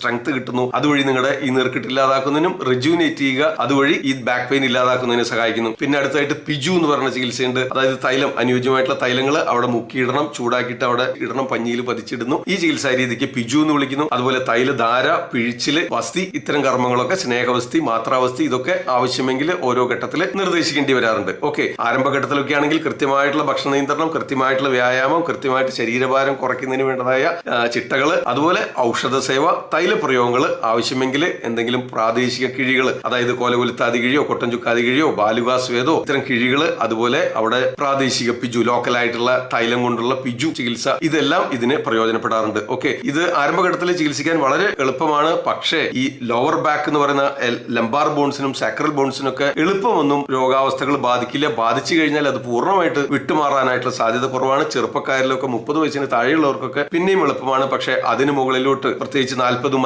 Strength കിട്ടുന്നു. അതുവഴി നിങ്ങളുടെ ഈ നെർക്കിട്ട് ഇല്ലാതാക്കുന്നതിനും റിജുവിനേറ്റ് ചെയ്യുക. അതുവഴി ഈ ബാക്ക് പെയിൻ ഇല്ലാതാക്കുന്നതിന് സഹായിക്കുന്നു. പിന്നെ അടുത്തായിട്ട് പിജു എന്ന് പറഞ്ഞ ചികിത്സയുണ്ട്. അതായത് തൈലം അനുയോജ്യമായിട്ടുള്ള തൈലങ്ങൾ അവിടെ മുക്കിയിടണം ചൂടാക്കിയിട്ട് അവിടെ ഇടണം പഞ്ഞിയിൽ പതിച്ചിടുന്നു. ഈ ചികിത്സാ രീതിക്ക് പിജു എന്ന് വിളിക്കുന്നു. അതുപോലെ തൈലധാര പിഴിച്ചിൽ വസ്തി ഇത്തരം കർമ്മങ്ങളൊക്കെ സ്നേഹവസ്തി മാത്രാവസ്തി ഇതൊക്കെ ആവശ്യമെങ്കിൽ ഓരോ ഘട്ടത്തിൽ നിർദ്ദേശിക്കേണ്ടി വരാറുണ്ട്. ഓക്കെ ആരംഭഘട്ടത്തിലൊക്കെ ആണെങ്കിൽ കൃത്യമായിട്ടുള്ള ഭക്ഷണ നിയന്ത്രണം കൃത്യമായിട്ടുള്ള വ്യായാമം കൃത്യമായിട്ട് ശരീരഭാരം കുറയ്ക്കുന്നതിന് വേണ്ടതായ ചിട്ടകൾ അതുപോലെ ഔഷധ സേവ തൈലപ്രയോഗങ്ങൾ ആവശ്യമെങ്കിൽ എന്തെങ്കിലും പ്രാദേശിക കിഴികൾ അതായത് കോലകുലുത്താതി കിഴിയോ കൊട്ടൻ ചുക്കാതി കിഴിയോ ബാലുവാസ് വേദോ ഇത്തരം കിഴികൾ അതുപോലെ അവിടെ പ്രാദേശിക പിജു ലോക്കൽ ആയിട്ടുള്ള തൈലം കൊണ്ടുള്ള പിജു ചികിത്സ ഇതെല്ലാം ഇതിന് പ്രയോജനപ്പെടാറുണ്ട്. ഓക്കെ ഇത് ആരംഭഘട്ടത്തിൽ ചികിത്സിക്കാൻ വളരെ എളുപ്പമാണ്. പക്ഷേ ഈ ലോവർ ബാക്ക് എന്ന് പറയുന്ന ലംബാർ ബോൺസിനും സാക്രൽ ബോൺസിനും ഒക്കെ എളുപ്പമൊന്നും രോഗാവസ്ഥകൾ ബാധിക്കില്ല. ബാധിച്ചു കഴിഞ്ഞാൽ അത് പൂർണമായിട്ട് വിട്ടുമാറാനായിട്ടുള്ള സാധ്യത കുറവാണ്. ചെറുപ്പക്കാരിലൊക്കെ മുപ്പത് വയസ്സിന് താഴെയുള്ളവർക്കൊക്കെ പിന്നെയും എളുപ്പമാണ്. പക്ഷേ അതിന് മുകളിലോട്ട് പ്രത്യേകിച്ച് നാൽപ്പത്